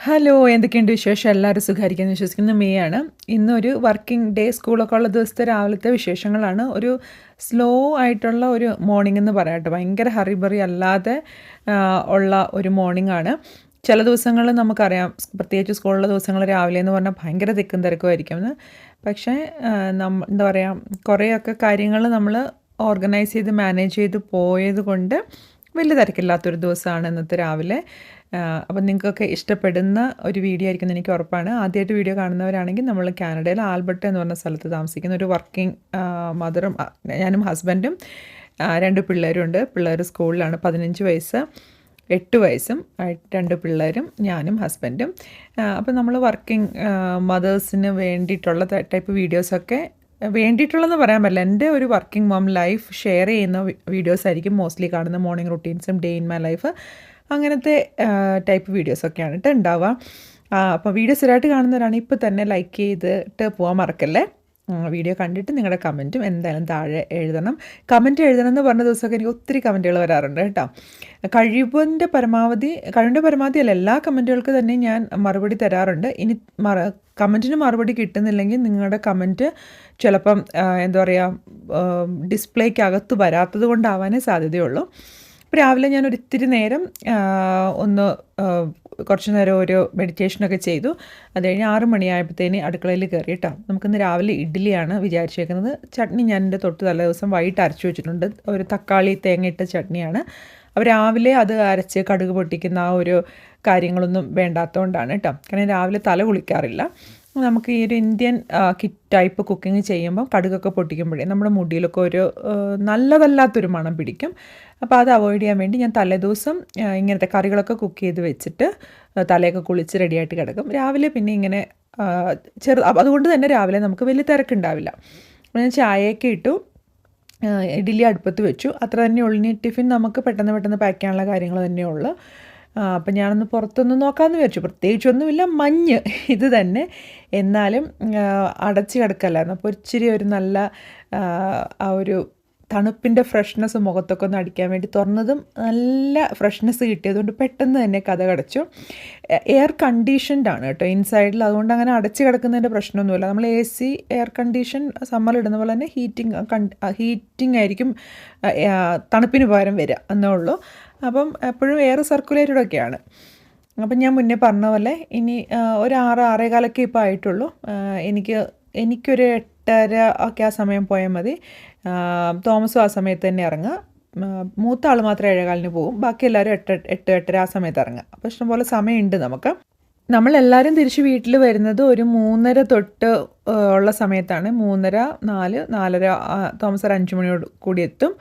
Hello എന്തൊക്കെയുണ്ട് വിശേഷം? എല്ലാവരും സുഖമായിരിക്കുന്നു. വിശ്വസിക്കുന്ന മേ ആണ്. ഇന്നൊരു വർക്കിംഗ് ഡേ സ്കൂളൊക്കെ ഉള്ള ദിവസത്തെ രാവിലത്തെ വിശേഷങ്ങളാണ്. ഒരു സ്ലോ ആയിട്ടുള്ള ഒരു മോർണിംഗ് എന്ന് പറയാം കേട്ടോ. ഭയങ്കര ഹറിബറി അല്ലാതെ ഉള്ള ഒരു മോർണിംഗ് ആണ്. ചില ദിവസങ്ങളിൽ നമുക്കറിയാം പ്രത്യേകിച്ച് സ്കൂളുള്ള ദിവസങ്ങൾ രാവിലെ എന്ന് പറഞ്ഞാൽ ഭയങ്കര തിക്കും തിരക്കുമായിരിക്കും പക്ഷേ നമ്മ എന്താ പറയുക കുറേയൊക്കെ കാര്യങ്ങൾ നമ്മൾ ഓർഗനൈസ് ചെയ്ത് മാനേജ് ചെയ്ത് പോയത് കൊണ്ട് വലിയ തിരക്കില്ലാത്തൊരു ദിവസമാണ് ഇന്നത്തെ രാവിലെ. അപ്പം നിങ്ങൾക്കൊക്കെ ഇഷ്ടപ്പെടുന്ന ഒരു വീഡിയോ ആയിരിക്കും എനിക്ക് ഉറപ്പാണ്. ആദ്യമായിട്ട് വീഡിയോ കാണുന്നവരാണെങ്കിൽ നമ്മൾ കാനഡയിൽ ആൽബർട്ട് എന്ന് പറഞ്ഞ സ്ഥലത്ത് താമസിക്കുന്ന ഒരു വർക്കിംഗ് മദറും ഞാനും ഹസ്ബൻഡും രണ്ട് പിള്ളേരും ഉണ്ട്. പിള്ളേർ സ്കൂളിലാണ്. പതിനഞ്ച് വയസ്സ് എട്ട് വയസ്സും രണ്ട് പിള്ളേരും ഞാനും ഹസ്ബൻഡും. അപ്പോൾ നമ്മൾ വർക്കിംഗ് മദേഴ്സിന് വേണ്ടിയിട്ടുള്ള ടൈപ്പ് വീഡിയോസൊക്കെ വേണ്ടിയിട്ടുള്ളതെന്ന് പറയാൻ പറ്റില്ല. എന്റെ ഒരു വർക്കിംഗ് മോം ലൈഫ് ഷെയർ ചെയ്യുന്ന വീഡിയോസ് ആയിരിക്കും മോസ്റ്റ്ലി കാണുന്ന മോർണിംഗ് റുട്ടീൻസും ഡേ ഇൻ മൈ ലൈഫ് അങ്ങനത്തെ ടൈപ്പ് വീഡിയോസൊക്കെയാണ് കേട്ടോ ഉണ്ടാവുക. അപ്പോൾ വീഡിയോ സ്ഥിരമായിട്ട് കാണുന്നവരാണ് ഇപ്പോൾ തന്നെ ലൈക്ക് ചെയ്തിട്ട് പോകാൻ മറക്കല്ലേ? വീഡിയോ കണ്ടിട്ട് നിങ്ങളുടെ കമന്റും എന്തായാലും താഴെ എഴുതണം. കമന്റ് എഴുതണം എന്ന് പറഞ്ഞ ദിവസമൊക്കെ എനിക്ക് ഒത്തിരി കമന്റുകൾ വരാറുണ്ട് കേട്ടോ. കഴിവിന്റെ പരമാവധി കഴിവിന്റെ പരമാവധി അല്ല എല്ലാ കമന്റുകൾക്ക് തന്നെ ഞാൻ മറുപടി തരാറുണ്ട്. ഇനി മറ കമന്റിന് മറുപടി കിട്ടുന്നില്ലെങ്കിൽ നിങ്ങളുടെ കമന്റ് ചിലപ്പം എന്താ പറയുക ഡിസ്പ്ലേക്ക് അകത്ത് വരാത്തത് കൊണ്ടാവാനേ സാധ്യതയുള്ളൂ. ഇപ്പോൾ രാവിലെ ഞാൻ ഒരിത്തിരി നേരം ഒന്ന് കുറച്ച് നേരം ഒരു മെഡിറ്റേഷനൊക്കെ ചെയ്തു. അത് കഴിഞ്ഞ് ആറ് മണിയായപ്പോഴത്തേന് അടുക്കളയിൽ കയറി കേട്ടോ. നമുക്കിന്ന് രാവിലെ ഇഡ്ഡലിയാണ് വിചാരിച്ചേക്കുന്നത് ചട്നി ഞാൻ എന്റെ തൊട്ട് തലേ ദിവസം വൈകിട്ട് അരച്ചു വെച്ചിട്ടുണ്ട്. ഒരു തക്കാളി തേങ്ങ ഇട്ട ചട്നിയാണ്. അപ്പോൾ രാവിലെ അത് അരച്ച് കടുക് പൊട്ടിക്കുന്ന ആ ഒരു കാര്യങ്ങളൊന്നും വേണ്ടാത്തതുകൊണ്ടാണ് കേട്ടോ. കാരണം രാവിലെ തല കുളിക്കാറില്ല. നമുക്ക് ഈ ഒരു ഇന്ത്യൻ കിറ്റ് ടൈപ്പ് കുക്കിംഗ് ചെയ്യുമ്പോൾ കടുകൊക്കെ പൊട്ടിക്കുമ്പോഴേ നമ്മുടെ മുടിയിലൊക്കെ ഒരു നല്ലതല്ലാത്തൊരു മണം പിടിക്കും. അപ്പോൾ അത് അവോയ്ഡ് ചെയ്യാൻ വേണ്ടി ഞാൻ തലേദിവസം ഇങ്ങനത്തെ കറികളൊക്കെ കുക്ക് ചെയ്ത് വെച്ചിട്ട് തലയൊക്കെ കുളിച്ച് റെഡിയായിട്ട് കിടക്കും. രാവിലെ പിന്നെ ഇങ്ങനെ ചെറു അതുകൊണ്ട് തന്നെ രാവിലെ നമുക്ക് വലിയ തിരക്കുണ്ടാവില്ല. ഞാൻ ചായയൊക്കെ ഇട്ടു ഇഡ്ഡലി അടുപ്പത്ത് വെച്ചു. അത്ര തന്നെ ഉള്ളിനി ടിഫിൻ നമുക്ക് പെട്ടെന്ന് പെട്ടെന്ന് പാക്ക് ചെയ്യാനുള്ള കാര്യങ്ങൾ തന്നെ ഉള്ളു ആ, അപ്പം ഞാനൊന്ന് പുറത്തൊന്ന് നോക്കാമെന്ന് വിചാരിച്ചു. പ്രത്യേകിച്ചൊന്നുമില്ല മഞ്ഞ്. ഇത് തന്നെ. എന്നാലും അടച്ചു കിടക്കല്ലായിരുന്നു അപ്പോൾ ഇച്ചിരി ഒരു നല്ല ആ, ഒരു തണുപ്പിന്റെ ഫ്രഷ്നെസ് മുഖത്തൊക്കെ ഒന്ന് അടിക്കാൻ വേണ്ടി തുറന്നതും നല്ല ഫ്രഷ്നെസ് കിട്ടിയതുകൊണ്ട് പെട്ടെന്ന് തന്നെ കഥ കടച്ചു. എയർ കണ്ടീഷൻഡ് ആണ് കേട്ടോ ഇൻസൈഡിൽ അതുകൊണ്ട് അങ്ങനെ അടച്ചു കിടക്കുന്നതിന്റെ പ്രശ്നമൊന്നുമില്ല. നമ്മൾ എ സി എയർ കണ്ടീഷൻ സമ്മറിൽ ഇടുന്ന പോലെ തന്നെ ഹീറ്റിംഗ് ഹീറ്റിംഗ് ആയിരിക്കും തണുപ്പിന് പകരം വരിക എന്നേ ഉള്ളൂ. അപ്പം എപ്പോഴും എയർ സർക്കുലേറ്റഡ് ഒക്കെയാണ് അപ്പം ഞാൻ മുന്നേ പറഞ്ഞ പോലെ ഇനി ഒരു ആറ് ആറേകാലൊക്കെ ഇപ്പോൾ ആയിട്ടുള്ളൂ. എനിക്ക് എനിക്കൊരു എട്ടര ഒക്കെ ആ സമയം പോയാൽ മതി. തോമസും ആ സമയത്ത് തന്നെ ഇറങ്ങുക. മൂത്ത ആൾ മാത്രം ഏഴേകാലിന് പോകും. ബാക്കി എല്ലാവരും എട്ട് എട്ട് എട്ടര ആ സമയത്ത് ഇറങ്ങുക. അപ്പോൾ ഇഷ്ടംപോലെ സമയമുണ്ട് നമുക്ക്. നമ്മളെല്ലാവരും തിരിച്ച് വീട്ടിൽ വരുന്നത് ഒരു മൂന്നര തൊട്ട് ഉള്ള സമയത്താണ്. മൂന്നര നാല് നാലര തോമസ് ഒരു അഞ്ച് മണിയോട് കൂടി എത്തും.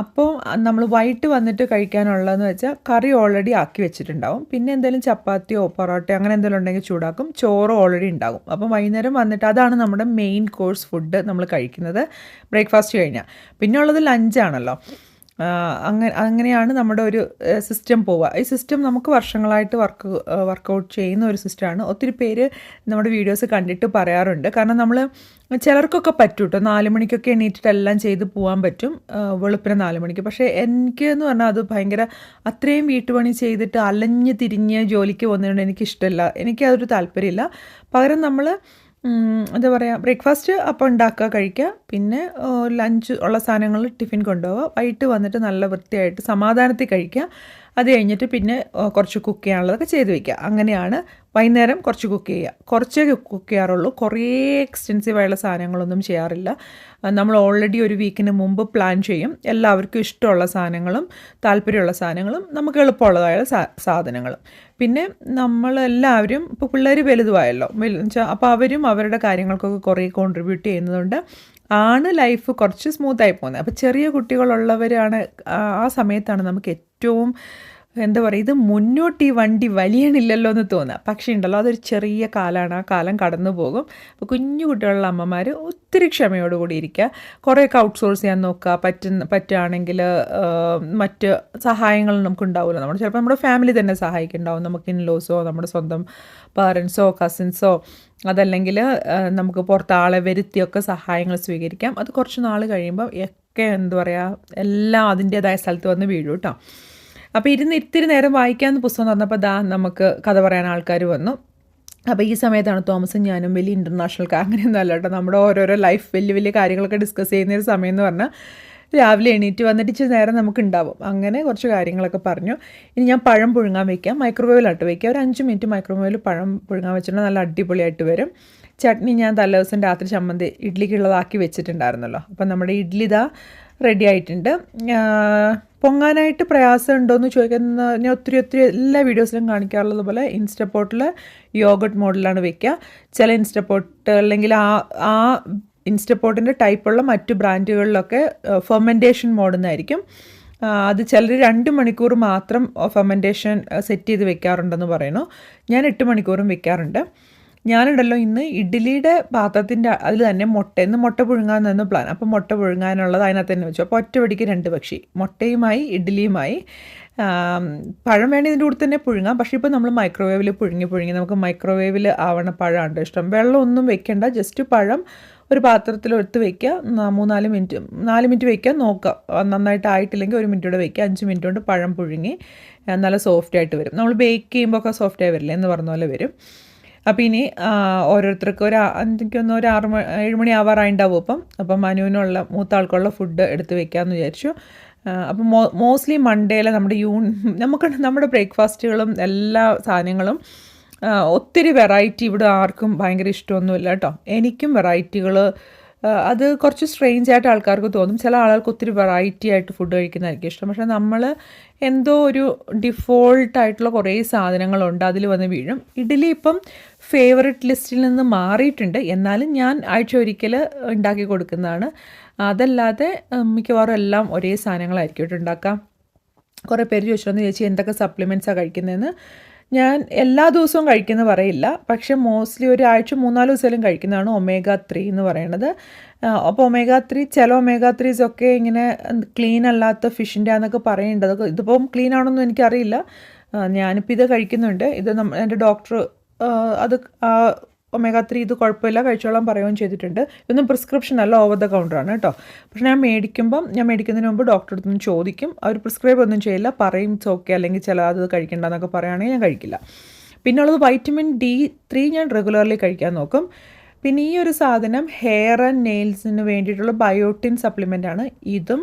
അപ്പോൾ നമ്മൾ വൈകിട്ട് വന്നിട്ട് കഴിക്കാനുള്ളതെന്ന് വെച്ചാൽ കറി ഓൾറെഡി ആക്കി വെച്ചിട്ടുണ്ടാവും. പിന്നെ എന്തെങ്കിലും ചപ്പാത്തിയോ പൊറോട്ടയോ അങ്ങനെ എന്തെങ്കിലും ഉണ്ടെങ്കിൽ ചൂടാക്കും. ചോറ് ഓൾറെഡി ഉണ്ടാകും. അപ്പം വൈകുന്നേരം വന്നിട്ട് അതാണ് നമ്മുടെ മെയിൻ കോഴ്സ് ഫുഡ് നമ്മൾ കഴിക്കുന്നത്. ബ്രേക്ക്ഫാസ്റ്റ് കഴിഞ്ഞാൽ പിന്നെ ഉള്ളത് ലഞ്ചാണല്ലോ അങ്ങനെ അങ്ങനെയാണ് നമ്മുടെ ഒരു സിസ്റ്റം പോവുക. ഈ സിസ്റ്റം നമുക്ക് വർഷങ്ങളായിട്ട് വർക്ക് വർക്കൗട്ട് ചെയ്യുന്ന ഒരു സിസ്റ്റമാണ് ഒത്തിരി പേര് നമ്മുടെ വീഡിയോസ് കണ്ടിട്ട് പറയാറുണ്ട്. കാരണം നമ്മൾ ചിലർക്കൊക്കെ പറ്റും കേട്ടോ നാല് മണിക്കൊക്കെ എണീറ്റിട്ട് എല്ലാം ചെയ്ത് പോകാൻ പറ്റും വെളുപ്പിന് നാല് മണിക്ക്. പക്ഷേ എനിക്ക് എന്ന് പറഞ്ഞാൽ അത് ഭയങ്കര അത്രയും വീട്ടുപണി ചെയ്തിട്ട് അലഞ്ഞ് തിരിഞ്ഞ് ജോലിക്ക് പോകുന്നതുകൊണ്ട് എനിക്ക് അതൊരു താല്പര്യമില്ല. പകരം നമ്മൾ എന്താ പറയുക ബ്രേക്ക്ഫാസ്റ്റ് അപ്പം ഉണ്ടാക്കുക കഴിക്കുക. പിന്നെ ലഞ്ച് ഉള്ള സാധനങ്ങൾ ടിഫിൻ കൊണ്ടുപോവുക. വൈകിട്ട് വന്നിട്ട് നല്ല വൃത്തിയായിട്ട് സമാധാനത്തിൽ കഴിക്കുക. അത് കഴിഞ്ഞിട്ട് പിന്നെ കുറച്ച് കുക്ക് ചെയ്യാനുള്ളതൊക്കെ ചെയ്ത് വയ്ക്കുക അങ്ങനെയാണ് വൈകുന്നേരം കുറച്ച് കുക്ക് ചെയ്യുക. കുറച്ചേ കുക്ക് ചെയ്യാറുള്ളൂ. കുറേ എക്സ്റ്റെൻസീവ് ആയുള്ള സാധനങ്ങളൊന്നും ചെയ്യാറില്ല. നമ്മൾ ഓൾറെഡി ഒരു വീക്കിന് മുമ്പ് പ്ലാൻ ചെയ്യും. എല്ലാവർക്കും ഇഷ്ടമുള്ള സാധനങ്ങളും താല്പര്യമുള്ള സാധനങ്ങളും നമുക്ക് എളുപ്പമുള്ളതായ സാധനങ്ങളും. പിന്നെ നമ്മളെല്ലാവരും ഇപ്പോൾ പിള്ളേർ വലുതുമായല്ലോ. വെച്ചാൽ അപ്പോൾ അവരും അവരുടെ കാര്യങ്ങൾക്കൊക്കെ കുറേ കോൺട്രിബ്യൂട്ട് ചെയ്യുന്നതുകൊണ്ട് ആണ് ലൈഫ് കുറച്ച് സ്മൂത്തായി പോകുന്നത്. അപ്പോൾ ചെറിയ കുട്ടികളുള്ളവരാണ് ആ സമയത്താണ് നമുക്ക് ഏറ്റവും എന്താ പറയുക ഇത് മുന്നോട്ട് ഈ വണ്ടി വലിയണില്ലല്ലോ എന്ന് തോന്നുക പക്ഷേ ഉണ്ടല്ലോ അതൊരു ചെറിയ കാലമാണ് ആ കാലം കടന്നു പോകും. അപ്പോൾ കുഞ്ഞു കുട്ടികളുള്ള അമ്മമാർ ഒത്തിരി ക്ഷമയോടുകൂടി ഇരിക്കുക. കുറേയൊക്കെ ഔട്ട്സോഴ്സ് ചെയ്യാൻ നോക്കുക. പറ്റുന്ന പറ്റുകയാണെങ്കിൽ മറ്റ് സഹായങ്ങൾ നമുക്ക് ഉണ്ടാവുമല്ലോ നമ്മൾ ചിലപ്പോൾ നമ്മുടെ ഫാമിലി തന്നെ സഹായിക്കുന്നുണ്ടാവും. നമുക്ക് ഇൻലോസോ നമ്മുടെ സ്വന്തം പാരൻസോ കസിൻസോ അതല്ലെങ്കിൽ നമുക്ക് പുറത്ത് ആളെ വരുത്തിയൊക്കെ സഹായങ്ങൾ സ്വീകരിക്കാം. അത് കുറച്ച് നാൾ കഴിയുമ്പോൾ ഒക്കെ എന്താ പറയുക എല്ലാം അതിന്റേതായ സ്ഥലത്ത് വന്ന് വീഴും കേട്ടോ. അപ്പോൾ ഇരുന്ന് ഇത്തിരി നേരം വായിക്കാമെന്ന് പുസ്തകം തുറന്നപ്പോൾ ദാ നമുക്ക് കഥ പറയാൻ ആൾക്കാർ വന്നു. അപ്പോൾ ഈ സമയത്താണ് തോമസും ഞാനും വലിയ ഇന്റർനാഷണൽ അങ്ങനെയൊന്നും അല്ല കേട്ടോ. നമ്മുടെ ഓരോരോ ലൈഫ് വലിയ വലിയ കാര്യങ്ങളൊക്കെ ഡിസ്കസ് ചെയ്യുന്ന ഒരു സമയം എന്ന് പറഞ്ഞാൽ രാവിലെ എണീറ്റ് വന്നിട്ട് ഇച്ചിരി നേരം നമുക്ക് ഉണ്ടാവും. അങ്ങനെ കുറച്ച് കാര്യങ്ങളൊക്കെ പറഞ്ഞു. ഇനി ഞാൻ പഴം പുഴുങ്ങാൻ വയ്ക്കാം മൈക്രോവേവിലായിട്ട് വയ്ക്കാം ഒരു അഞ്ച് മിനിറ്റ് മൈക്രോവേവിൽ പഴം പുഴുങ്ങാൻ വെച്ചിട്ടുണ്ടെങ്കിൽ നല്ല അടിപൊളിയായിട്ട് വരും. ചട്നി ഞാൻ തലേ ദിവസം രാത്രി ചമ്മന്തി ഇഡ്ലിക്കുള്ളതാക്കി വെച്ചിട്ടുണ്ടായിരുന്നല്ലോ. അപ്പം നമ്മുടെ ഇഡ്ലി ഇതാ റെഡി ആയിട്ടുണ്ട്. പൊങ്ങാനായിട്ട് പ്രയാസം ഉണ്ടോ എന്ന് ചോദിക്കുന്ന ഞാൻ ഒത്തിരി ഒത്തിരി എല്ലാ വീഡിയോസിലും കാണിക്കാറുള്ളത് പോലെ ഇൻസ്റ്റപ്പോട്ടിൽ യോഗട്ട് മോഡലാണ് വെക്കുക. ചില ഇൻസ്റ്റപ്പോട്ട് അല്ലെങ്കിൽ ആ ആ ഇൻസ്റ്റപ്പോട്ടിന്റെ ടൈപ്പുള്ള മറ്റു ബ്രാൻഡുകളിലൊക്കെ ഫെർമെന്റേഷൻ മോഡെന്നായിരിക്കും അത് ചിലർ രണ്ട് മണിക്കൂർ മാത്രം ഫെർമെന്റേഷൻ സെറ്റ് ചെയ്ത് വെക്കാറുണ്ടെന്ന് പറയുന്നു. ഞാൻ എട്ട് മണിക്കൂറും വെക്കാറുണ്ട്. ഞാനുണ്ടല്ലോ ഇന്ന് ഇഡ്ഡലിയുടെ പാത്രത്തിന്റെ അതിൽ തന്നെ മുട്ട ഇന്ന് മുട്ട പുഴുങ്ങാൻ പ്ലാൻ അപ്പോൾ മുട്ട പുഴുങ്ങാനുള്ളത് അതിനകത്ത് തന്നെ വെച്ചു. അപ്പോൾ ഒറ്റ പിടിക്ക് രണ്ട് പക്ഷി. മുട്ടയുമായി ഇഡ്ഡലിയുമായി. പഴം വേണ്ടി ഇതിന്റെ കൂടെ തന്നെ പുഴുങ്ങാം. പക്ഷേ ഇപ്പോൾ നമ്മൾ മൈക്രോവേവിൽ പുഴുങ്ങി പുഴുങ്ങി. നമുക്ക് മൈക്രോവേവിൽ ആവണ പഴമാണ് ഇഷ്ടം. വെള്ളമൊന്നും വെക്കേണ്ട. ജസ്റ്റ് പഴം ഒരു പാത്രത്തിൽ എടുത്ത് വയ്ക്കുക മൂന്നാൽ മിനിറ്റ് നാല് മിനിറ്റ് വയ്ക്കുക നോക്കാം നന്നായിട്ട് ആയിട്ടില്ലെങ്കിൽ ഒരു മിനിറ്റ് കൂടെ വയ്ക്കുക അഞ്ച് മിനിറ്റ് കൊണ്ട് പഴം പുഴുങ്ങി നല്ല സോഫ്റ്റ് ആയിട്ട് വരും. നമ്മൾ ബേക്ക് ചെയ്യുമ്പോൾ ഒക്കെ സോഫ്റ്റ് ആയി വരില്ലേ എന്ന് പറഞ്ഞ പോലെ വരും. അപ്പോൾ ഇനി ഓരോരുത്തർക്കും ഒരു എനിക്കൊന്ന് ഒരു ആറ് മണി ഏഴ് മണി അപ്പം. അപ്പം മനുവിനുള്ള മൂത്ത ആൾക്കുള്ള ഫുഡ് എടുത്ത് വെക്കാമെന്ന് വിചാരിച്ചു. അപ്പം മോ മോസ്റ്റ്ലി മൺഡേയിലെ നമ്മുടെ യൂൺ നമുക്ക് നമ്മുടെ ബ്രേക്ക്ഫാസ്റ്റുകളും എല്ലാ സാധനങ്ങളും ഒത്തിരി വെറൈറ്റി ഇവിടെ ആർക്കും ഭയങ്കര ഇഷ്ടമൊന്നുമില്ല കേട്ടോ. എനിക്കും വെറൈറ്റികൾ അത് കുറച്ച് സ്ട്രെയിഞ്ച് ആയിട്ട് ആൾക്കാർക്ക് തോന്നും. ചില ആളുകൾക്ക് ഒത്തിരി വെറൈറ്റി ആയിട്ട് ഫുഡ് കഴിക്കുന്നതായിരിക്കും ഇഷ്ടം. പക്ഷേ നമ്മൾ എന്തോ ഒരു ഡിഫോൾട്ട് ആയിട്ടുള്ള കുറേ സാധനങ്ങളുണ്ട് അതിൽ വന്ന് വീഴും. ഇഡ്ഡലി ഇപ്പം ഫേവററ്റ് ലിസ്റ്റിൽ നിന്ന് മാറിയിട്ടുണ്ട്. എന്നാലും ഞാൻ ആഴ്ച ഒരിക്കൽ ഉണ്ടാക്കി കൊടുക്കുന്നതാണ്. അതല്ലാതെ മിക്കവാറും എല്ലാം ഒരേ സാധനങ്ങളായിരിക്കും ഉണ്ടാക്കാം കുറേ പേര് ചോദിച്ചിരുന്നു ചേച്ചി എന്തൊക്കെ സപ്ലിമെന്റ്സാണ് കഴിക്കുന്നതെന്ന്? ഞാൻ എല്ലാ ദിവസവും കഴിക്കുന്ന പറയില്ല. പക്ഷേ മോസ്റ്റ്ലി ഒരാഴ്ച മൂന്നാൽ ദിവസമെങ്കിലും കഴിക്കുന്നതാണ് ഒമേഗ ത്രീ എന്ന് പറയുന്നത് അപ്പോൾ ഒമേഗ ത്രീ ചില ഒമേഗ ത്രീസ് ഒക്കെ ഇങ്ങനെ ക്ലീൻ അല്ലാത്ത ഫിഷിന്റെ ആണെന്നൊക്കെ പറയുന്നുണ്ട് അതൊക്കെ ഇതിപ്പം ക്ലീൻ ആണോന്നും എനിക്കറിയില്ല. ഞാനിപ്പോൾ ഇത് കഴിക്കുന്നുണ്ട്. ഇത് എന്റെ ഡോക്ടർ അത് ഒമേഗ ത്രീ ഇത് കുഴപ്പമില്ല കഴിച്ചോളാൻ പറയുകയും ചെയ്തിട്ടുണ്ട്. ഇതൊന്നും പ്രിസ്ക്രിപ്ഷൻ അല്ല ഓവർ ദ കൗണ്ടറാണ് കേട്ടോ. പക്ഷേ ഞാൻ മേടിക്കുമ്പം ഞാൻ മേടിക്കുന്നതിന് മുമ്പ് ഡോക്ടറെ അടുത്ത് ചോദിക്കും. അവർ പ്രിസ്ക്രൈബ് ഒന്നും ചെയ്യില്ല പറയും ഓക്കെ അല്ലെങ്കിൽ ചില അത് കഴിക്കേണ്ടെന്നൊക്കെ പറയുകയാണെങ്കിൽ ഞാൻ കഴിക്കില്ല. പിന്നെ ഉള്ളത് വൈറ്റമിൻ ഡി ത്രീ ഞാൻ റെഗുലർലി കഴിക്കാൻ നോക്കും. പിന്നെ ഈ ഒരു സാധനം ഹെയർ ആൻഡ് നെയിൽസിന് വേണ്ടിയിട്ടുള്ള ബയോട്ടിൻ സപ്ലിമെന്റ് ആണ്. ഇതും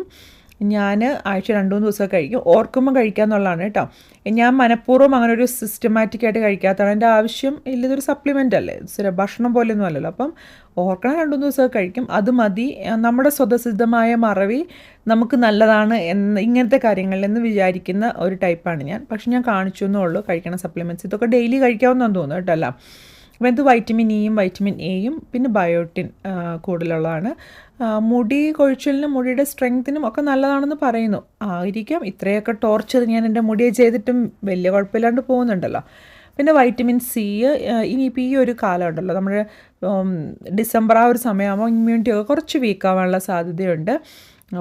ഞാൻ ആഴ്ച രണ്ട് മൂന്ന് ദിവസമൊക്കെ കഴിക്കും. ഓർക്കുമ്പോൾ കഴിക്കുക എന്നുള്ളതാണ് കേട്ടോ. ഞാൻ മനഃപൂർവം അങ്ങനെ ഒരു സിസ്റ്റമാറ്റിക് ആയിട്ട് കഴിക്കാത്തതാണ്. എന്റെ ആവശ്യം ഇല്ലതൊരു സപ്ലിമെന്റ് അല്ലേ? ഭക്ഷണം പോലെയൊന്നും അല്ലല്ലോ. അപ്പം ഓർക്കണം രണ്ട് മൂന്ന് ദിവസമൊക്കെ കഴിക്കും. അത് മതി. നമ്മുടെ സ്വതസിദ്ധമായ മറവി നമുക്ക് നല്ലതാണ് എന്ന് ഇങ്ങനത്തെ കാര്യങ്ങളിൽ എന്ന് വിചാരിക്കുന്ന ഒരു ടൈപ്പാണ് ഞാൻ. പക്ഷെ ഞാൻ കാണിച്ചു എന്നേ ഉള്ളൂ. കഴിക്കണ സപ്ലിമെന്റ്സ് ഇതൊക്കെ ഡെയിലി കഴിക്കാവുന്നതെന്ന് തോന്നുന്നു കേട്ടോ അല്ല അപ്പോൾ ഇത് വൈറ്റമിൻ ഇയും വൈറ്റമിൻ എയും പിന്നെ ബയോട്ടിൻ കൂടുതലുള്ളതാണ്. മുടി കൊഴിച്ചിലിനും മുടിയുടെ സ്ട്രെങ്ത്തിനും ഒക്കെ നല്ലതാണെന്ന് പറയുന്നു. ആയിരിക്കാം ഇത്രയൊക്കെ ടോർച്ചർ ഞാൻ എന്റെ മുടിയെ ചെയ്തിട്ടും വലിയ കുഴപ്പമില്ലാണ്ട് പോകുന്നുണ്ടല്ലോ. പിന്നെ വൈറ്റമിൻ സി ഇനിയിപ്പോൾ ഈ ഒരു കാലമുണ്ടല്ലോ നമ്മൾ ഡിസംബർ ആ ഒരു സമയമാകുമ്പോൾ ഇമ്മ്യൂണിറ്റി ഒക്കെ കുറച്ച് വീക്കാവാനുള്ള സാധ്യതയുണ്ട്.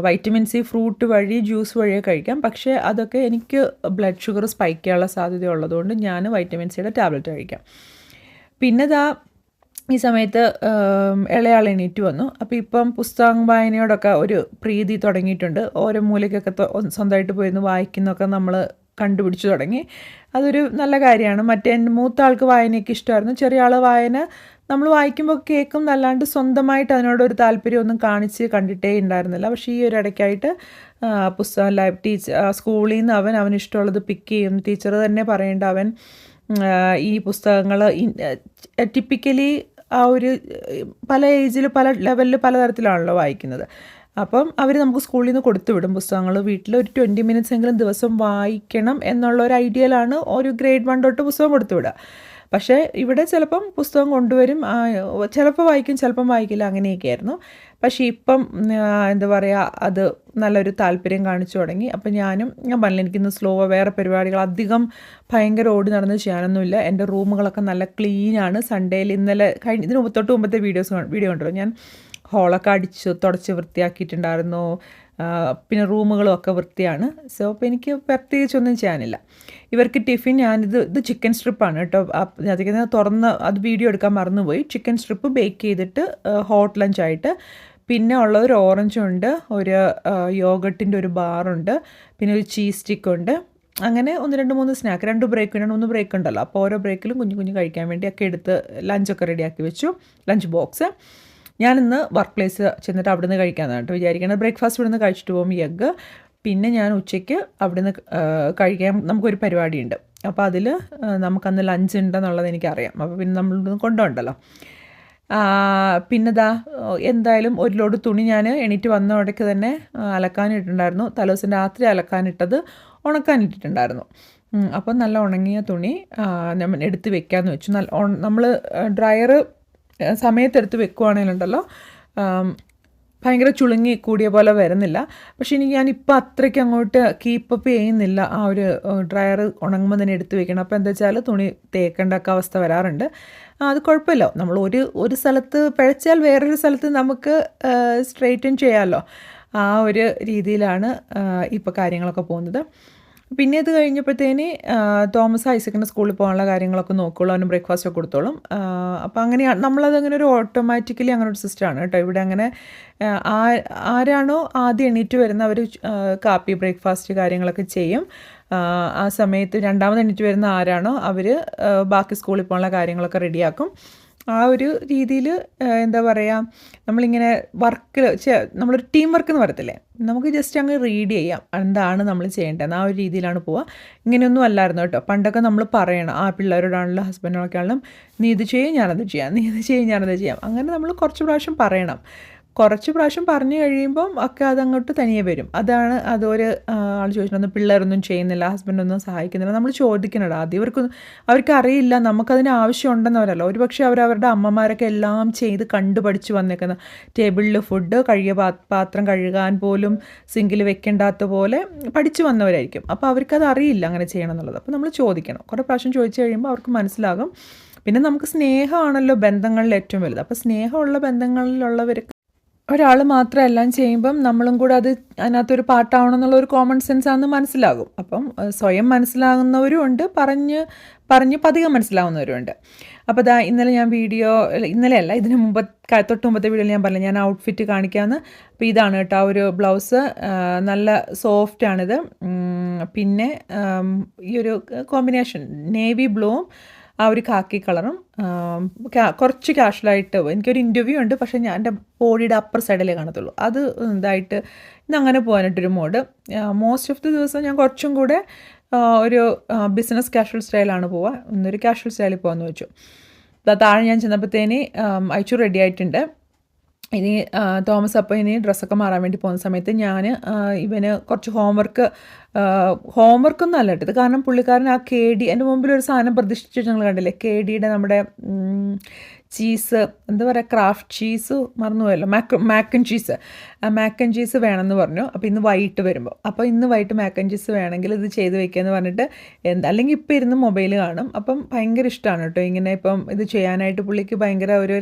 വൈറ്റമിൻ സി ഫ്രൂട്ട് വഴി ജ്യൂസ് വഴിയേ കഴിക്കാം. പക്ഷേ അതൊക്കെ എനിക്ക് ബ്ലഡ് ഷുഗർ സ്പൈക്ക് ചെയ്യാനുള്ള സാധ്യത ഉള്ളതുകൊണ്ട് ഞാൻ വൈറ്റമിൻ സിയുടെ ടാബ്ലറ്റ് കഴിക്കാം. പിന്നെ ഇതാ ഈ സമയത്ത് ഇളയാൾ എണീറ്റ് വന്നു. അപ്പോൾ ഇപ്പം പുസ്തകം വായനയോടൊക്കെ ഒരു പ്രീതി തുടങ്ങിയിട്ടുണ്ട്. ഓരോ മൂലയ്ക്കൊക്കെ സ്വന്തമായിട്ട് പോയിരുന്നു വായിക്കുന്നൊക്കെ നമ്മൾ കണ്ടുപിടിച്ചു തുടങ്ങി. അതൊരു നല്ല കാര്യമാണ്. മറ്റേ മൂത്ത ആൾക്ക് വായനയൊക്കെ ഇഷ്ടമായിരുന്നു. ചെറിയ ആൾ വായന നമ്മൾ വായിക്കുമ്പോൾ കേൾക്കും. നല്ലാണ്ട് സ്വന്തമായിട്ട് അതിനോടൊരു താല്പര്യമൊന്നും കാണിച്ച് കണ്ടിട്ടേ ഉണ്ടായിരുന്നില്ല. പക്ഷേ ഈ ഒരു ഇടയ്ക്കായിട്ട് പുസ്തകം ലൈബ് ടീച്ചർ സ്കൂളിൽ നിന്ന് അവൻ അവൻ ഇഷ്ടമുള്ളത് പിക്ക് ചെയ്യും. ടീച്ചർ തന്നെ പറയേണ്ട അവൻ ഈ പുസ്തകങ്ങൾ ടിപ്പിക്കലി ആ ഒരു പല ഏജിൽ പല ലെവലിൽ പലതരത്തിലാണല്ലോ വായിക്കുന്നത്. അപ്പം അവർ നമുക്ക് സ്കൂളിൽ നിന്ന് കൊടുത്തു വിടും പുസ്തകങ്ങൾ. വീട്ടിൽ ഒരു ട്വന്റി മിനിറ്റ്സ് എങ്കിലും ദിവസം വായിക്കണം എന്നുള്ള ഒരു ഐഡിയയിലാണ് ഒരു ഗ്രേഡ് വൺ തൊട്ട് പുസ്തകം കൊടുത്തു വിടുക. പക്ഷേ ഇവിടെ ചിലപ്പം പുസ്തകം കൊണ്ടുവരും ചിലപ്പോൾ വായിക്കും ചിലപ്പം വായിക്കില്ല അങ്ങനെയൊക്കെയായിരുന്നു. പക്ഷേ ഇപ്പം എന്താ പറയുക അത് നല്ലൊരു താല്പര്യം കാണിച്ചു തുടങ്ങി. അപ്പം ഞാനും ഞാൻ പറഞ്ഞില്ല എനിക്കിന്ന് സ്ലോ വേറെ പരിപാടികൾ അധികം ഭയങ്കര ഓടി നടന്ന് ചെയ്യാനൊന്നുമില്ല. എന്റെ റൂമുകളൊക്കെ നല്ല ക്ലീനാണ്. സൺഡേയിൽ ഇന്നലെ കഴിഞ്ഞ ഇതിന് തൊട്ട് മുമ്പത്തെ വീഡിയോസ് വീഡിയോ ഉണ്ടല്ലോ ഞാൻ ഹോളൊക്കെ അടിച്ച് തുടച്ച് വൃത്തിയാക്കിയിട്ടുണ്ടായിരുന്നു. പിന്നെ റൂമുകളും ഒക്കെ വൃത്തിയാണ്. സോ അപ്പോൾ എനിക്ക് പ്രത്യേകിച്ചൊന്നും ചെയ്യാനില്ല. ഇവർക്ക് ടിഫിൻ ഞാനിത് ഇത് ചിക്കൻ സ്ട്രിപ്പാണ് കേട്ടോ. അതിന് തുറന്ന് അത് വീഡിയോ എടുക്കാൻ മറന്നുപോയി. ചിക്കൻ സ്ട്രിപ്പ് ബേക്ക് ചെയ്തിട്ട് ഹോട്ട് ലഞ്ചായിട്ട് പിന്നെ ഉള്ളത് ഒരു ഓറഞ്ചുണ്ട് ഒരു യോഗട്ടിന്റെ ഒരു ബാറുണ്ട് പിന്നെ ഒരു ചീസ് സ്റ്റിക്കുണ്ട് അങ്ങനെ ഒന്ന് രണ്ട് മൂന്ന് സ്നാക്ക് രണ്ട് ബ്രേക്ക് രണ്ട് മൂന്ന് ബ്രേക്ക് ഉണ്ടല്ലോ. അപ്പോൾ ഓരോ ബ്രേക്കിലും കുഞ്ഞു കുഞ്ഞു കഴിക്കാൻ വേണ്ടി ഒക്കെ എടുത്ത് ലഞ്ചൊക്കെ റെഡിയാക്കി വെച്ചു. ലഞ്ച് ബോക്സ് ഞാനിന്ന് വർക്ക് പ്ലേസ് ചെന്നിട്ട് അവിടെ നിന്ന് കഴിക്കാമെന്നാണ് കേട്ടോ വിചാരിക്കുന്നത് ബ്രേക്ക്ഫാസ്റ്റ് ഇവിടെ നിന്ന് കഴിച്ചിട്ട് പോകും എഗ്ഗ് പിന്നെ ഞാൻ ഉച്ചയ്ക്ക് അവിടെ നിന്ന് കഴിക്കാൻ നമുക്കൊരു പരിപാടിയുണ്ട്. അപ്പോൾ അതിൽ നമുക്കന്ന് ലഞ്ച് ഉണ്ടെന്നുള്ളത് എനിക്കറിയാം. അപ്പോൾ പിന്നെ നമ്മൾ പിന്നെ ദാ എന്തായാലും ഒരു ലോഡ് തുണി ഞാൻ എണീറ്റ് വന്ന ഉടയ്ക്ക് തന്നെ അലക്കാനിട്ടുണ്ടായിരുന്നു തലേദിവസം രാത്രി അലക്കാനിട്ടത് ഉണക്കാനിട്ടിട്ടുണ്ടായിരുന്നു അപ്പം നല്ല ഉണങ്ങിയ തുണി നമ്മൾ എടുത്ത് വെക്കാമെന്ന് വെച്ചു. നല്ല നമ്മൾ ഡ്രയർ സമയത്തെടുത്ത് വെക്കുവാണേലുണ്ടല്ലോ ഭയങ്കര ചുളുങ്ങി കൂടിയ പോലെ വരുന്നില്ല. പക്ഷേ എനിക്ക് ഞാനിപ്പോൾ അത്രയ്ക്ക് അങ്ങോട്ട് കീപ്പപ്പ് ചെയ്യുന്നില്ല. ആ ഒരു ഡ്രയർ ഉണങ്ങുമ്പോൾ തന്നെ എടുത്ത് വെക്കണം. അപ്പോൾ എന്താ വെച്ചാൽ തുണി തേക്കേണ്ടൊക്കെ അവസ്ഥ വരാറുണ്ട്. അത് കുഴപ്പമില്ല. നമ്മൾ ഒരു ഒരു സ്ഥലത്ത് പിഴച്ചാൽ വേറൊരു സ്ഥലത്ത് നമുക്ക് സ്ട്രെയിറ്റൻ ചെയ്യാമല്ലോ ആ ഒരു രീതിയിലാണ് ഇപ്പോൾ കാര്യങ്ങളൊക്കെ പോകുന്നത്. പിന്നെ അത് കഴിഞ്ഞപ്പോഴത്തേന് തോമസ് ഐസക്കിന്റെ സ്കൂളിൽ പോകാനുള്ള കാര്യങ്ങളൊക്കെ നോക്കുള്ളൂ. അവന് ബ്രേക്ക്ഫാസ്റ്റ് ഒക്കെ കൊടുത്തോളും. അപ്പോൾ അങ്ങനെയാണ് നമ്മളത് അങ്ങനെ ഒരു ഓട്ടോമാറ്റിക്കലി അങ്ങനെ ഒരു സിസ്റ്റമാണ് കേട്ടോ. ഇവിടെ അങ്ങനെ ആരാണോ ആദ്യം എണീറ്റ് വരുന്ന അവർ കാപ്പി ബ്രേക്ക്ഫാസ്റ്റ് കാര്യങ്ങളൊക്കെ ചെയ്യും. ആ സമയത്ത് രണ്ടാമത് എണീറ്റ് വരുന്ന ആരാണോ അവർ ബാക്കി സ്കൂളിൽ പോകാനുള്ള കാര്യങ്ങളൊക്കെ റെഡിയാക്കും ആ ഒരു രീതിയിൽ എന്താ പറയുക നമ്മളിങ്ങനെ വർക്കിൽ നമ്മളൊരു ടീം വർക്ക് എന്ന് പറയത്തില്ലേ? നമുക്ക് ജസ്റ്റ് അങ്ങ് റീഡ് ചെയ്യാം. എന്താണ് നമ്മൾ ചെയ്യേണ്ടത്? ആ ഒരു രീതിയിലാണ് പോവുക ഇങ്ങനെയൊന്നും അല്ലായിരുന്നു കേട്ടോ. പണ്ടൊക്കെ നമ്മൾ പറയണം ആ പിള്ളേരോടാണെങ്കിലും ഹസ്ബൻഡിനൊക്കെ ആണെങ്കിലും നീ ഇത് ചെയ്യും ഞാനത് ചെയ്യാം നീ ഇത് ചെയ്യും ഞാനത് ചെയ്യാം. അങ്ങനെ നമ്മൾ കുറച്ച് പ്രാവശ്യം പറയണം. കുറച്ച് പ്രാവശ്യം പറഞ്ഞു കഴിയുമ്പം ഒക്കെ അതങ്ങോട്ട് തനിയെ വരും. അതാണ് അതൊരു ആൾ ചോദിച്ചിട്ടുണ്ട് പിള്ളേരൊന്നും ചെയ്യുന്നില്ല ഹസ്ബൻഡൊന്നും സഹായിക്കുന്നില്ല. നമ്മൾ ചോദിക്കണട ആദ്യം ഇവർക്ക് അവർക്ക് അറിയില്ല നമുക്കതിന് ആവശ്യമുണ്ടെന്നവരല്ല. ഒരു പക്ഷേ അവരവരുടെ അമ്മമാരൊക്കെ എല്ലാം ചെയ്ത് കണ്ടുപഠിച്ച് വന്നേക്കുന്ന ടേബിളിൽ ഫുഡ് കഴുകിയ പാത്രം കഴുകാൻ പോലും സിങ്കിൽ വെക്കേണ്ടാത്ത പോലെ പഠിച്ചു വന്നവരായിരിക്കും. അപ്പോൾ അവർക്കത് അറിയില്ല അങ്ങനെ ചെയ്യണം എന്നുള്ളത് അപ്പോൾ നമ്മൾ ചോദിക്കണം. കുറേ പ്രാവശ്യം ചോദിച്ചു കഴിയുമ്പോൾ അവർക്ക് മനസ്സിലാകും. പിന്നെ നമുക്ക് സ്നേഹമാണല്ലോ ബന്ധങ്ങളിൽ ഏറ്റവും വലുത്. അപ്പോൾ സ്നേഹമുള്ള ബന്ധങ്ങളിലുള്ളവർക്ക് ഒരാൾ മാത്രം എല്ലാം ചെയ്യുമ്പം നമ്മളും കൂടെ അത് അതിനകത്തൊരു പാട്ടാവണം എന്നുള്ള ഒരു കോമൺ സെൻസ് ആണെന്ന് മനസ്സിലാകും. അപ്പം സ്വയം മനസ്സിലാകുന്നവരും ഉണ്ട് പറഞ്ഞ് പറഞ്ഞ് പതികം മനസ്സിലാവുന്നവരും ഉണ്ട് അപ്പോൾ ഇതാ ഇന്നലെ ഞാൻ വീഡിയോ ഇന്നലെ അല്ല ഇതിന് മുമ്പ് തൊട്ട് മുമ്പത്തെ വീഡിയോയിൽ ഞാൻ പറഞ്ഞു ഞാൻ ഔട്ട്ഫിറ്റ് കാണിക്കാമെന്ന് അപ്പോൾ ഇതാണ് കേട്ടോ ഒരു ബ്ലൗസ് നല്ല സോഫ്റ്റാണിത് പിന്നെ ഈ ഒരു കോമ്പിനേഷൻ നേവി ബ്ലൂവും ആ ഒരു കാക്കി കളറും കുറച്ച് കാഷ്വലായിട്ട് എനിക്കൊരു ഇന്റർവ്യൂ ഉണ്ട് പക്ഷേ ഞാൻ എന്റെ ബോഡിയുടെ അപ്പർ സൈഡിലേ കാണത്തുള്ളൂ. അത് ഇതായിട്ട് ഇന്ന് അങ്ങനെ പോകാനായിട്ടൊരു മോഡ് മോസ്റ്റ് ഓഫ് ദി ദിവസം ഞാൻ കുറച്ചും കൂടെ ഒരു ബിസിനസ് കാഷ്വൽ സ്റ്റൈലാണ് പോവുക. ഇന്നൊരു കാഷ്വൽ സ്റ്റൈലിൽ പോകാമെന്ന് വെച്ചു. താഴെ ഞാൻ ചെന്നപ്പോഴത്തേന് അയച്ചു റെഡി ആയിട്ടുണ്ട്. ഇനി തോമസ് അപ്പോൾ ഇനി ഡ്രസ്സൊക്കെ മാറാൻ വേണ്ടി പോകുന്ന സമയത്ത് ഞാൻ ഇവന് കുറച്ച് ഹോംവർക്ക് ഹോംവർക്കൊന്നും അല്ല കേട്ടത്. കാരണം പുള്ളിക്കാരൻ ആ കെ ഡി എന്റെ മുമ്പിൽ ഒരു സാധനം പ്രതിഷ്ഠിച്ചിട്ട് ഞങ്ങൾ കണ്ടില്ലേ? കെ ഡിയുടെ നമ്മുടെ ചീസ് എന്താ പറയുക Kraft cheese മറന്നുപോയല്ലോ. Mac mac and cheese mac and cheese വേണമെന്ന് പറഞ്ഞു. അപ്പോൾ ഇന്ന് വൈകിട്ട് വരുമ്പോൾ അപ്പോൾ ഇന്ന് വൈകിട്ട് മാക്കൻ ചീസ് വേണമെങ്കിൽ ഇത് ചെയ്ത് എന്ന് പറഞ്ഞിട്ട് എന്താ അല്ലെങ്കിൽ ഇപ്പോൾ ഇരുന്ന് മൊബൈൽ കാണും. അപ്പം ഭയങ്കര ഇഷ്ടമാണ് കേട്ടോ ഇങ്ങനെ ഇപ്പം ഇത് ചെയ്യാനായിട്ട് പുള്ളിക്ക് ഭയങ്കര ഒരു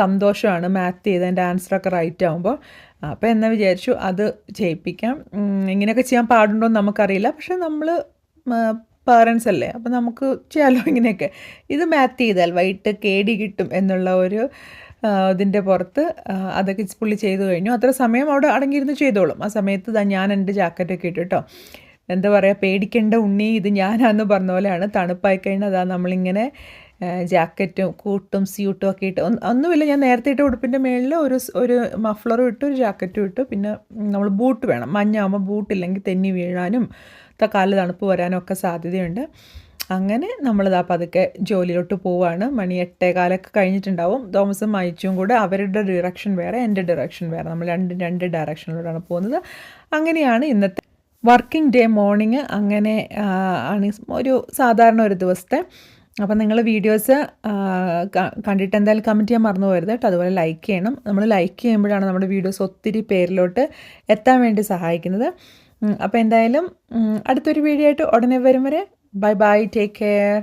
സന്തോഷമാണ് മാത്ത് ചെയ്ത് അതിന്റെ ആൻസറൊക്കെ റൈറ്റ് ആകുമ്പോൾ അപ്പോൾ എന്നാ വിചാരിച്ചു അത് ചെയ്യിപ്പിക്കാം. ഇങ്ങനെയൊക്കെ ചെയ്യാൻ പാടുണ്ടോ എന്ന് നമുക്കറിയില്ല. പക്ഷേ നമ്മൾ പാരൻസ് അല്ലേ? അപ്പോൾ നമുക്ക് ചെയ്യാമല്ലോ ഇങ്ങനെയൊക്കെ. ഇത് മാത്ത് ചെയ്താൽ വൈകിട്ട് കേടി കിട്ടും എന്നുള്ള ഒരു ഇതിന്റെ പുറത്ത് അതൊക്കെ പുള്ളി ചെയ്തു കഴിഞ്ഞു. അത്ര സമയം അവിടെ അടങ്ങിയിരുന്ന് ചെയ്തോളും. ആ സമയത്ത് ഞാൻ എന്റെ ജാക്കറ്റൊക്കെ ഇട്ടു കേട്ടോ എന്താ പറയുക പേടിക്കേണ്ട ഉണ്ണി ഇത് ഞാനാന്ന് പറഞ്ഞ പോലെയാണ്. തണുപ്പായി കഴിഞ്ഞാൽ അതാ നമ്മളിങ്ങനെ ജാക്കറ്റും കൂട്ടും സ്യൂട്ടും ഒക്കെ ഇട്ട്. ഒന്നുമില്ല. ഞാൻ നേരത്തെ ഇട്ട ഉടുപ്പിന്റെ മേളിൽ ഒരു ഒരു മഫ്ലറും ഇട്ട് ഒരു ജാക്കറ്റും ഇട്ട്. പിന്നെ നമ്മൾ ബൂട്ട് വേണം. മഞ്ഞാകുമ്പോൾ ബൂട്ടില്ലെങ്കിൽ തെന്നി വീഴാനും കാൽ തണുപ്പ് വരാനും ഒക്കെ സാധ്യതയുണ്ട്. അങ്ങനെ നമ്മളിതാ പതുക്കെ ജോലിയിലോട്ട് പോവുകയാണ് മണി എട്ടേ കാലൊക്കെ കഴിഞ്ഞിട്ടുണ്ടാവും. തോമസും മയിച്ചും കൂടെ അവരുടെ ഡിറക്ഷൻ വേറെ എന്റെ ഡിറക്ഷൻ വേറെ. നമ്മൾ രണ്ട് രണ്ട് ഡയറക്ഷനിലൂടെയാണ് പോകുന്നത്. അങ്ങനെയാണ് ഇന്നത്തെ വർക്കിംഗ് ഡേ മോർണിംഗ് അങ്ങനെ ആണ് ഒരു സാധാരണ ഒരു ദിവസത്തെ. അപ്പം നിങ്ങൾ വീഡിയോസ് കണ്ടിട്ട് എന്തായാലും കമന്റ് ചെയ്യാൻ മറന്നു പോകരുത് കേട്ടോ. അതുപോലെ ലൈക്ക് ചെയ്യണം. നമ്മൾ ലൈക്ക് ചെയ്യുമ്പോഴാണ് നമ്മുടെ വീഡിയോസ് ഒത്തിരി പേരിലോട്ട് എത്താൻ വേണ്ടി സഹായിക്കുന്നത്. അപ്പോൾ എന്തായാലും അടുത്തൊരു വീഡിയോ ആയിട്ട് ഉടനെ വരും വരെ ബൈ ബൈ ടേക്ക് കെയർ